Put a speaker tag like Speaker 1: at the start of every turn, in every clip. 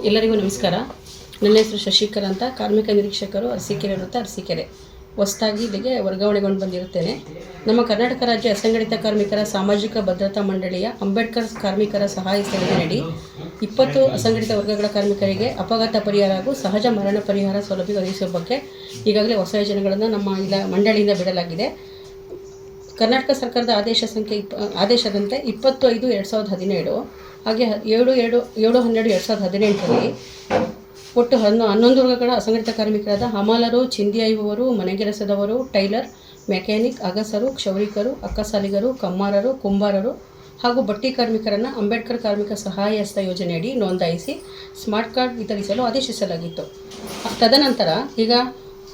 Speaker 1: ಎಲ್ಲರಿಗೂ ನಮಸ್ಕಾರ. ನನ್ನ ಹೆಸರು ಶಶಿಕರ್ ಅಂತ. ಕಾರ್ಮಿಕ ನಿರೀಕ್ಷಕರು ಅರಸೀಕೆರೆ ವೃತ್ತ ಅರಸೀಕೆರೆ. ಹೊಸದಾಗಿ ಇಲ್ಲಿಗೆ ವರ್ಗಾವಣೆಗೊಂಡು ಬಂದಿರುತ್ತೇನೆ. ನಮ್ಮ ಕರ್ನಾಟಕ ರಾಜ್ಯ ಅಸಂಘಟಿತ ಕಾರ್ಮಿಕರ ಸಾಮಾಜಿಕ ಭದ್ರತಾ ಮಂಡಳಿಯ ಅಂಬೇಡ್ಕರ್ ಕಾರ್ಮಿಕರ ಸಹಾಯ ಸೇವೆಯಡಿ ಇಪ್ಪತ್ತು ಅಸಂಘಟಿತ ವರ್ಗಗಳ ಕಾರ್ಮಿಕರಿಗೆ ಅಪಘಾತ ಪರಿಹಾರ ಹಾಗೂ ಸಹಜ ಮರಣ ಪರಿಹಾರ ಸೌಲಭ್ಯ ಒದಗಿಸುವ ಬಗ್ಗೆ ಈಗಾಗಲೇ ಹೊಸ ಯೋಜನೆಗಳನ್ನು ನಮ್ಮ ಇಲ ಮಂಡಳಿಯಿಂದ ಬಿಡಲಾಗಿದೆ. ಕರ್ನಾಟಕ ಸರ್ಕಾರದ ಆದೇಶ ಸಂಖ್ಯೆ ಇಪ್ಪ, ಆದೇಶದಂತೆ ಇಪ್ಪತ್ತು ಐದು ಎರಡು ಸಾವಿರದ ಹದಿನೇಳು, ಹಾಗೆ ಏಳು ಎರಡು, ಏಳು ಹನ್ನೆರಡು ಎರಡು ಸಾವಿರದ ಹದಿನೆಂಟರಲ್ಲಿ ಒಟ್ಟು ಹನ್ನೊ, ಹನ್ನೊಂದು ವರ್ಗಗಳ ಅಸಂಘಟಿತ ಕಾರ್ಮಿಕರಾದ ಹಮಾಲರು ಚಿಂದಿಯಾಯುವವರು ಮನೆಗೆಲಸದವರು, ಟೈಲರ್, ಮೆಕ್ಯಾನಿಕ್, ಅಗಸರು, ಕ್ಷೌರಿಕರು, ಅಕ್ಕಸಾಲಿಗರು, ಕಮ್ಮಾರರು, ಕುಂಬಾರರು ಹಾಗೂ ಬಟ್ಟಿ ಕಾರ್ಮಿಕರನ್ನು ಅಂಬೇಡ್ಕರ್ ಕಾರ್ಮಿಕ ಸಹಾಯ ಹಸ್ತ ಯೋಜನೆಯಡಿ ನೋಂದಾಯಿಸಿ ಸ್ಮಾರ್ಟ್ ಕಾರ್ಡ್ ವಿತರಿಸಲು ಆದೇಶಿಸಲಾಗಿತ್ತು. ತದನಂತರ ಈಗ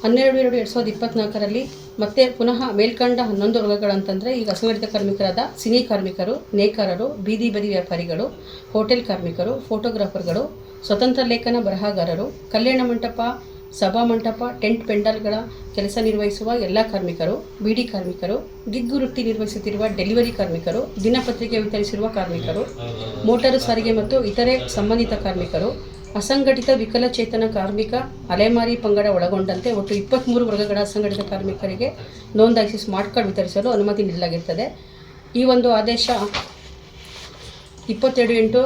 Speaker 1: ಹನ್ನೆರಡು, ಎರಡು ಎರಡು ಸಾವಿರದ ಇಪ್ಪತ್ನಾಲ್ಕರಲ್ಲಿ ಮತ್ತೆ ಪುನಃ ಮೇಲ್ಕಂಡ ಹನ್ನೊಂದು ವರ್ಗಗಳಂತಂದರೆ ಈಗ ಅಸಂಘಟಿತ ಕಾರ್ಮಿಕರಾದ ಸಿನಿ ಕಾರ್ಮಿಕರು, ನೇಕಾರರು, ಬೀದಿ ಬದಿ ವ್ಯಾಪಾರಿಗಳು, ಹೋಟೆಲ್ ಕಾರ್ಮಿಕರು, ಫೋಟೋಗ್ರಾಫರ್ಗಳು, ಸ್ವತಂತ್ರ ಲೇಖನ ಬರಹಗಾರರು, ಕಲ್ಯಾಣ ಮಂಟಪ, ಸಭಾ ಮಂಟಪ, ಟೆಂಟ್ ಪೆಂಡಲ್ಗಳ ಕೆಲಸ ನಿರ್ವಹಿಸುವ ಎಲ್ಲ ಕಾರ್ಮಿಕರು ಬೀಡಿ ಕಾರ್ಮಿಕರು ಗಿಗ್ಗು ವೃತ್ತಿ ನಿರ್ವಹಿಸುತ್ತಿರುವ ಡೆಲಿವರಿ ಕಾರ್ಮಿಕರು, ದಿನಪತ್ರಿಕೆ ವಿತರಿಸಿರುವ ಕಾರ್ಮಿಕರು, ಮೋಟಾರು ಸಾರಿಗೆ ಮತ್ತು ಇತರೆ ಸಂಬಂಧಿತ ಕಾರ್ಮಿಕರು ಅಸಂಘಟಿತ ವಿಕಲಚೇತನ ಕಾರ್ಮಿಕ ಅಲೆಮಾರಿ ಪಂಗಡ ಒಳಗೊಂಡಂತೆ ಒಟ್ಟು ಇಪ್ಪತ್ತ್ಮೂರು ವರ್ಗಗಳ ಅಸಂಘಟಿತ ಕಾರ್ಮಿಕರಿಗೆ ನೋಂದಾಯಿಸಿ ಸ್ಮಾರ್ಟ್ ಕಾರ್ಡ್ ವಿತರಿಸಲು ಅನುಮತಿ ನೀಡಲಾಗಿರ್ತದೆ. ಈ ಒಂದು ಆದೇಶ ಇಪ್ಪತ್ತೆರಡು ಎಂಟು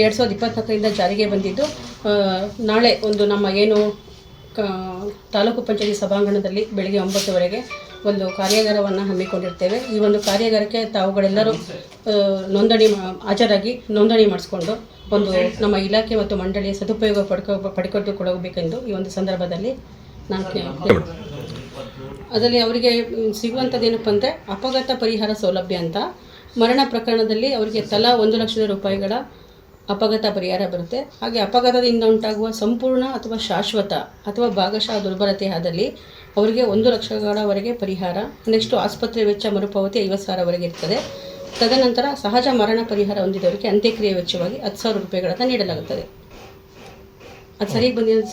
Speaker 1: ಎರಡು ಸಾವಿರದ ಇಪ್ಪತ್ತ್ನಾಲ್ಕರಿಂದ ಜಾರಿಗೆ ಬಂದಿದ್ದು ನಾಳೆ ಒಂದು ನಮ್ಮ ಏನು ತಾಲೂಕು ಪಂಚಾಯತಿ ಸಭಾಂಗಣದಲ್ಲಿ ಬೆಳಗ್ಗೆ ಒಂಬತ್ತುವರೆಗೆ ಒಂದು ಕಾರ್ಯಾಗಾರವನ್ನು ಹಮ್ಮಿಕೊಂಡಿರ್ತೇವೆ. ಈ ಒಂದು ಕಾರ್ಯಾಗಾರಕ್ಕೆ ತಾವುಗಳೆಲ್ಲರೂ ನೋಂದಣಿ ಹಾಜರಾಗಿ ನೋಂದಣಿ ಮಾಡಿಸ್ಕೊಂಡು ಒಂದು ನಮ್ಮ ಇಲಾಖೆ ಮತ್ತು ಮಂಡಳಿಯ ಸದುಪಯೋಗ ಪಡ್ಕೊ ಪಡ್ಕೊಟ್ಟುಕೊಳ್ಳಬೇಕೆಂದು ಈ ಒಂದು ಸಂದರ್ಭದಲ್ಲಿ ನಾನು ಅದರಲ್ಲಿ ಅವರಿಗೆ ಸಿಗುವಂಥದ್ದು ಸಿಗುವಂಥದ್ದೇನಪ್ಪ ಅಂದರೆ ಅಪಘಾತ ಪರಿಹಾರ ಸೌಲಭ್ಯ ಅಂತ. ಮರಣ ಪ್ರಕರಣದಲ್ಲಿ ಅವರಿಗೆ ತಲಾ ಒಂದು ಲಕ್ಷದ ರೂಪಾಯಿಗಳ ಅಪಘಾತ ಪರಿಹಾರ ಬರುತ್ತೆ. ಹಾಗೆ ಅಪಘಾತದಿಂದ ಉಂಟಾಗುವ ಸಂಪೂರ್ಣ ಅಥವಾ ಶಾಶ್ವತ ಅಥವಾ ಭಾಗಶಃ ದುರ್ಬಲತೆ ಆದಲ್ಲಿ ಅವರಿಗೆ ಒಂದು ಲಕ್ಷಗಳವರೆಗೆ ಪರಿಹಾರ ನೆಕ್ಸ್ಟು ಆಸ್ಪತ್ರೆ ವೆಚ್ಚ ಮರುಪಾವತಿ ಐವತ್ತು ಸಾವಿರವರೆಗೆ ಇರ್ತದೆ. ತದನಂತರ ಸಹಜ ಮರಣ ಪರಿಹಾರ ಹೊಂದಿದವರಿಗೆ ಅಂತ್ಯಕ್ರಿಯೆ ವೆಚ್ಚವಾಗಿ ಹತ್ತು ಸಾವಿರ ರೂಪಾಯಿಗಳನ್ನು ನೀಡಲಾಗುತ್ತದೆ. ಅದು ಸರಿಯಾಗಿ ಬಂದಿದೆ